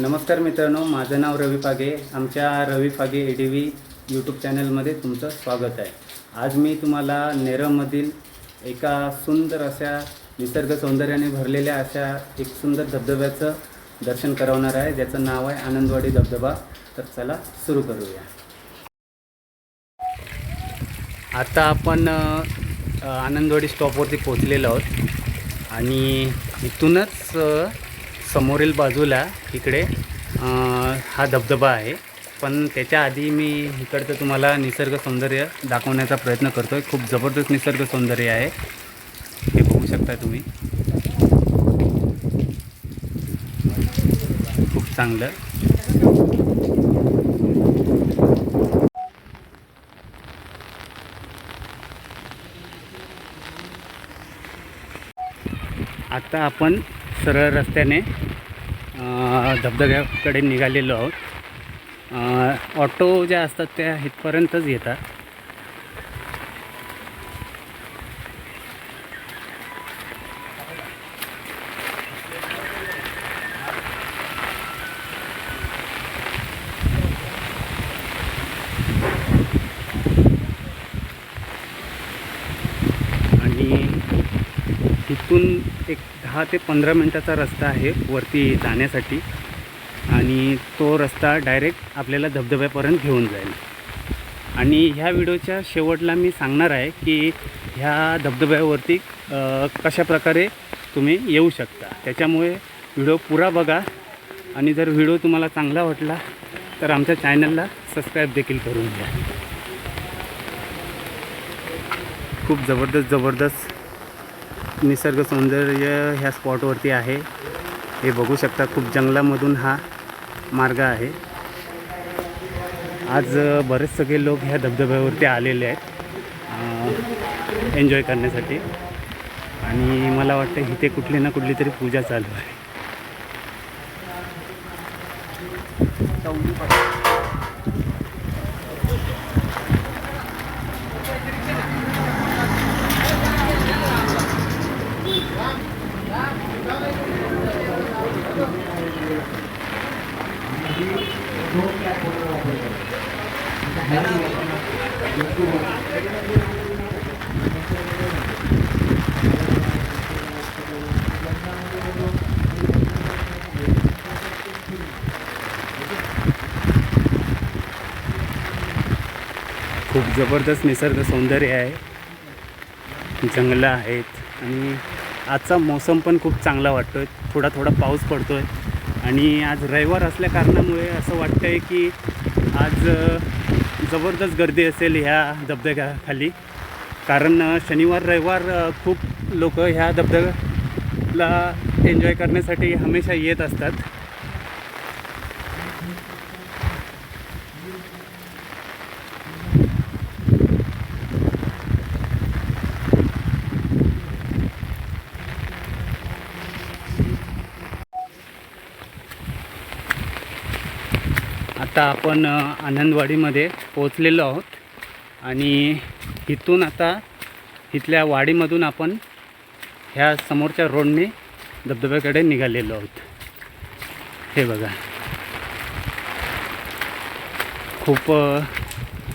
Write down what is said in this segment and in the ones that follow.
नमस्कार मित्रांनो माझं नाव रवी फागे. आमच्या Ravi Phage A D V YouTube चॅनलमध्ये तुमचं स्वागत आहे. आज मी तुम्हाला नेरळमधील एका सुंदर अशा निसर्ग सौंदर्याने भरलेल्या अशा एक सुंदर धबधब्याचं दर्शन करवणार आहे. ज्याचं नाव आहे आनंदवाडी धबधबा. तर चला सुरू करूया. आता आपण आनंदवाडी स्टॉपवरती पोचलेलो आहोत. आणि इथूनच समोरील बाजूला इकडे हा धबधबा आहे. पण त्याच्या आधी मी इकडचं तुम्हाला निसर्ग सौंदर्य दाखवण्याचा प्रयत्न करतो आहे खूप जबरदस्त निसर्ग सौंदर्य आहे. हे बघू शकता तुम्ही. खूप चांगलं. आता आपण सरळ रस्त्याने धबधब्याकडे निघालेलो आहोत. ऑटो ज्या असतात त्या इथपर्यंतच येतात. आणि तिथून दहा ते पंधरा मिनटाचा रस्ता आहे वरती जाण्यासाठी. आणि तो रस्ता डायरेक्ट आपल्याला धबधब्यापर्यंत घेऊन जाईल. आणि ह्या व्हिडिओच्या शेवटला मी सांगणार आहे की ह्या धबधब्यावरती कशाप्रकारे कशा प्रकारे तुम्ही येऊ शकता. त्याच्यामुळे व्हिडिओ पुरा बघा. आणि जर व्हिडिओ तुम्हाला चांगला वाटला तर आमच्या चॅनलला सबस्क्राईब देखील करून घ्या. खूप जबरदस्त जबरदस्त निसर्ग सौंदर्य ह्या स्पॉटवरती आहे. हे बघू शकता खूप जंगलामधून हा मार्ग आहे. आज बरेच सगळे लोक ह्या धबधब्यावरती आलेले आहेत. एन्जॉय करण्यासाठी. आणि मला वाटतं इथे कुठली ना कुठली तरी पूजा चालू आहे. खूप जबरदस्त निसर्ग सौंदर्य आहे. जंगलं आहेत आणि आजचा मोसम पण खूप चांगला वाटतो आहे थोडा थोडा पाऊस पडतो आहे आणि आज रविवार असल्या कारणामुळे असं वाटतं आहे की आज जबरदस्त गर्दी असेल ह्या धबधब्याखाली. कारण शनिवार रविवार खूप लोक ह्या धबधब्याला एन्जॉय करण्यासाठी हमेशा येत असतात. आता आपण आनंदवाडीमध्ये पोचलेलो आहोत. आणि इथून आता इथल्या वाडीमधून आपण ह्या समोरच्या रोडने धबधब्याकडे निघालेलो आहोत. हे बघा. खूप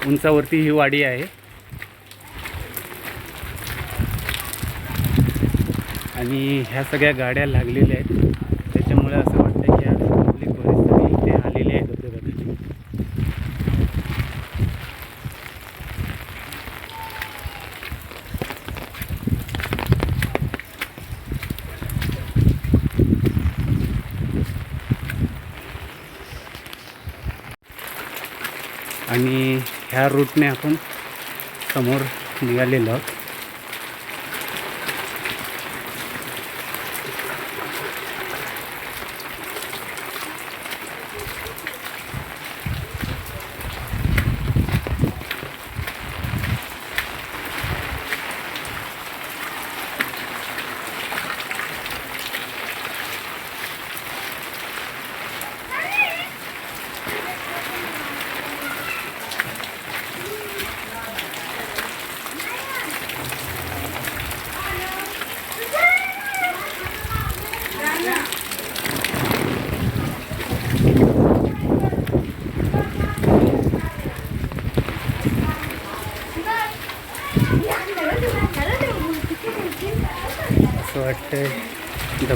उंचावरती ही वाडी आहे. आणि ह्या सगळ्या गाड्या लागलेल्या आहेत त्याच्यामुळे असं वाटतं की आज पब्लिक बरीच सगळी इथे आलेली आहे धबधब्याखाली आणि ह्या रूटने आपण समोर निघालेलो आहोत.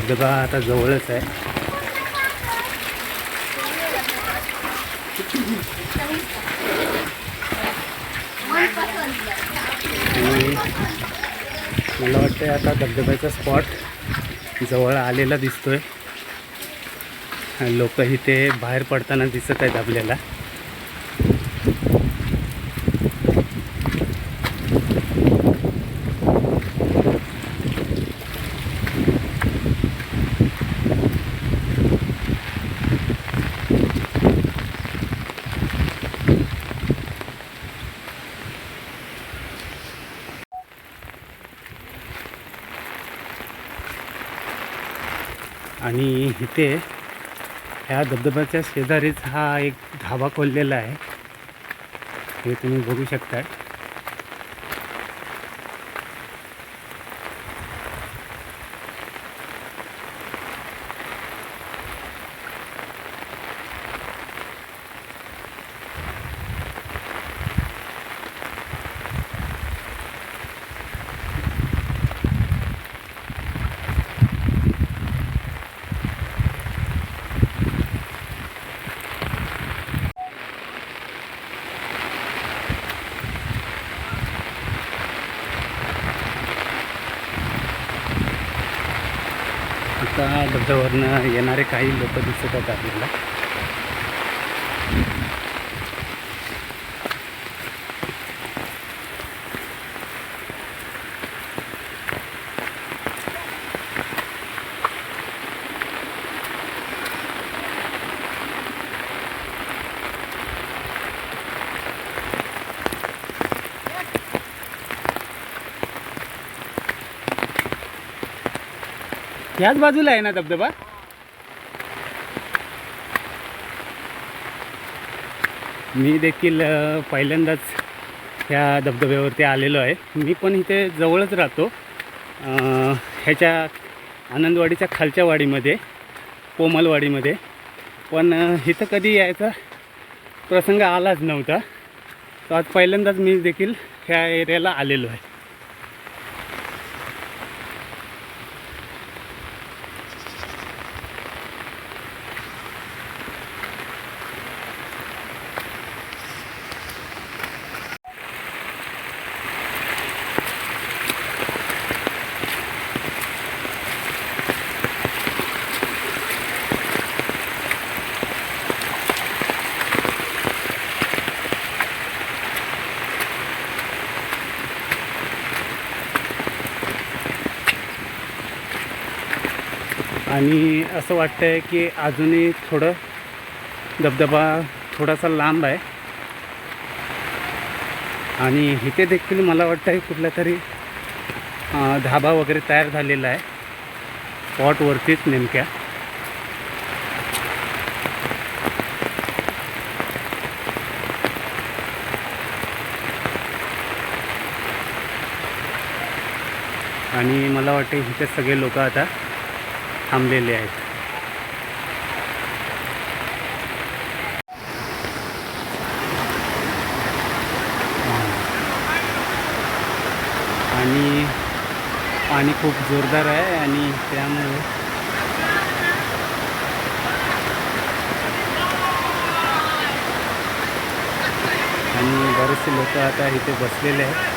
धबधबा आता जवळच आहे. आणि मला वाटतंय आता धबधब्याचा स्पॉट जवळ आलेला दिसतोय. लोक इथे बाहेर पडताना दिसत आहेत आपल्याला. आणि इथे ह्या धबधब्याच्या शेजारीच हा एक धाबा खोललेला आहे. हे तुम्ही बघू शकता. आता धबधब्यावरनं येणारे काही लोक दिसत आहेत आपल्याला. ह्याच बाजूला आहे ना धबधबा? मी देखील पहिल्यांदाच ह्या धबधब्यावरती आलेलो आहे. मी पण इथे जवळच राहतो. ह्याच्या आनंदवाडीच्या खालच्या वाडीमध्ये कोमलवाडीमध्ये. पण इथं कधी यायचा प्रसंग आलाच नव्हता. तर आज पहिल्यांदाच मी देखील ह्या एरियाला आलेलो आहे. आणि असं वाटतं आहे की अजूनही थोडं धबधबा थोडासा लांब आहे. आणि इथे देखील मला वाटतं आहे कुठला तरी धाबा वगैरे तयार झालेला आहे. स्पॉटवरतीच नेमक्या. आणि मला वाटते इथे सगळे लोक आता थांबलेले आहेत. आणि पाणी खूप जोरदार आहे आणि त्यामुळे आणि बरेचसे लोक आता इथे बसलेले आहेत.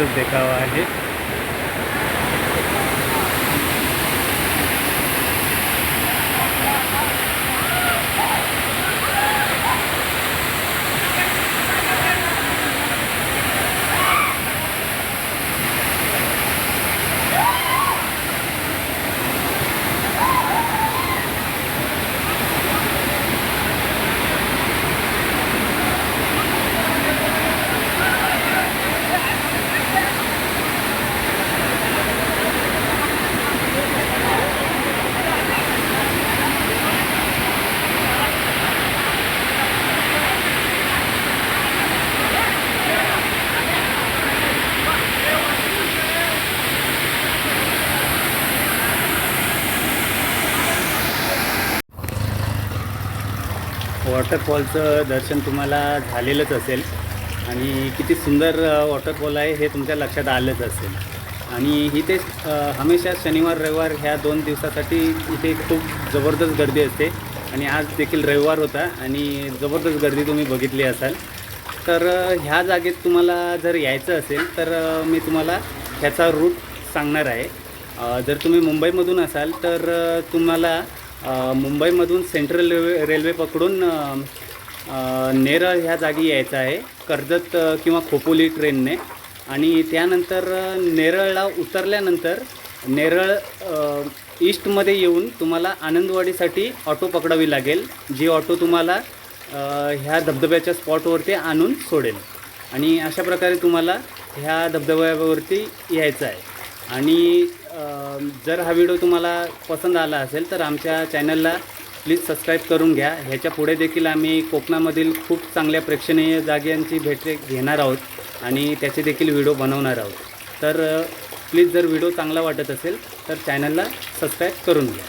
खूप देखावा आहे वॉटरफॉलचं दर्शन तुम्हाला झालेलंच असेल. आणि किती सुंदर वॉटरफॉल आहे हे तुमच्या लक्षात आलंच असेल. आणि इथे हमेशा शनिवार रविवार ह्या दोन दिवसासाठी इथे खूप जबरदस्त गर्दी असते. आणि आज देखील रविवार होता आणि जबरदस्त गर्दी तुम्ही बघितली असाल. तर ह्या जागेत तुम्हाला जर यायचं असेल तर मी तुम्हाला ह्याचा रूट सांगणार आहे. जर तुम्ही मुंबईमधून असाल तर तुम्हाला मुंबईमधून सेंट्रल रेल्वे रेल्वे पकडून नेरळ ह्या जागी यायचं आहे कर्जत किंवा खोपोली ट्रेनने. आणि त्यानंतर नेरळला उतरल्यानंतर नेरळ ईस्टमध्ये येऊन तुम्हाला आनंदवाडीसाठी ऑटो पकडावी लागेल जी ऑटो तुम्हाला ह्या धबधब्याच्या स्पॉटवरती आणून सोडेल. आणि अशा प्रकारे तुम्हाला ह्या धबधब्यावरती यायचं आहे. आणि जर हा व्हिडिओ तुम्हाला पसंत आला असेल तर आमच्या चॅनलला प्लीज सबस्क्राईब करून घ्या. ह्याच्या पुढे देखील आम्ही कोकणामधील खूप चांगल्या प्रेक्षणीय जागांची भेट घेणार आहोत आणि त्याचे देखील व्हिडिओ बनवणार आहोत. तर प्लीज जर व्हिडिओ चांगला वाटत असेल तर चॅनलला सबस्क्राईब करून घ्या.